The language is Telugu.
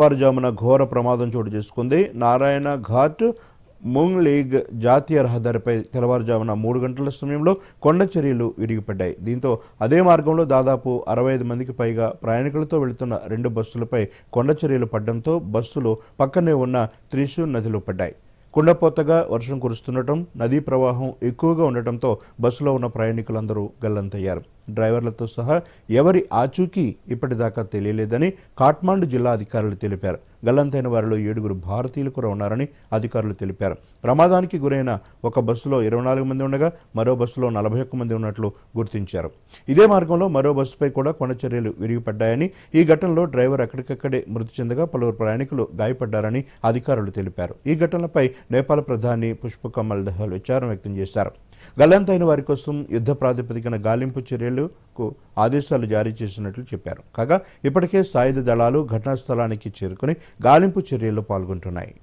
తెల్లవారుజామున ఘోర ప్రమాదం చోటు చేసుకుంది. నారాయణ ఘాట్ ముంగ్ లీగ్ జాతీయ రహదారిపై తెల్లవారుజామున మూడు గంటల సమయంలో కొండ చర్యలు విరిగిపడ్డాయి. దీంతో అదే మార్గంలో దాదాపు అరవై ఐదు మందికి పైగా ప్రయాణికులతో వెళుతున్న రెండు బస్సులపై కొండ చర్యలు పడడంతో బస్సులు పక్కనే ఉన్న త్రిశూర్ నదిలో పడ్డాయి. కుండపోతగా వర్షం కురుస్తుండటం నదీ ప్రవాహం ఎక్కువగా ఉండటంతో బస్సులో ఉన్న ప్రయాణికులందరూ గల్లంతయ్యారు. డ్రైవర్లతో సహా ఎవరి ఆచూకీ ఇప్పటిదాకా తెలియలేదని కాట్మాండు జిల్లా అధికారులు తెలిపారు. గల్లంతైన వారిలో ఏడుగురు భారతీయులు కూడా ఉన్నారని అధికారులు తెలిపారు. ప్రమాదానికి గురైన ఒక బస్సులో ఇరవై నాలుగు మంది ఉండగా మరో బస్సులో నలభై ఒక్క మంది ఉన్నట్లు గుర్తించారు. ఇదే మార్గంలో మరో బస్సుపై కూడా కొండ చర్యలు విరిగిపడ్డాయని ఈ ఘటనలో డ్రైవర్ అక్కడికక్కడే మృతి చెందగా పలువురు ప్రయాణికులు గాయపడ్డారని అధికారులు తెలిపారు. ఈ ఘటనలపై నేపాల్ ప్రధాని పుష్పకమల్ దహల్ విచారం వ్యక్తం చేశారు. గల్లంతైన వారి కోసం యుద్ధ ప్రాతిపదికన గాలింపు చర్యలకు ఆదేశాలు జారీ చేసినట్లు చెప్పారు. కాగా ఇప్పటికే సాయుధ దళాలు ఘటనా స్థలానికి చేరుకుని గాలింపు చర్యల్లో పాల్గొంటున్నాయి.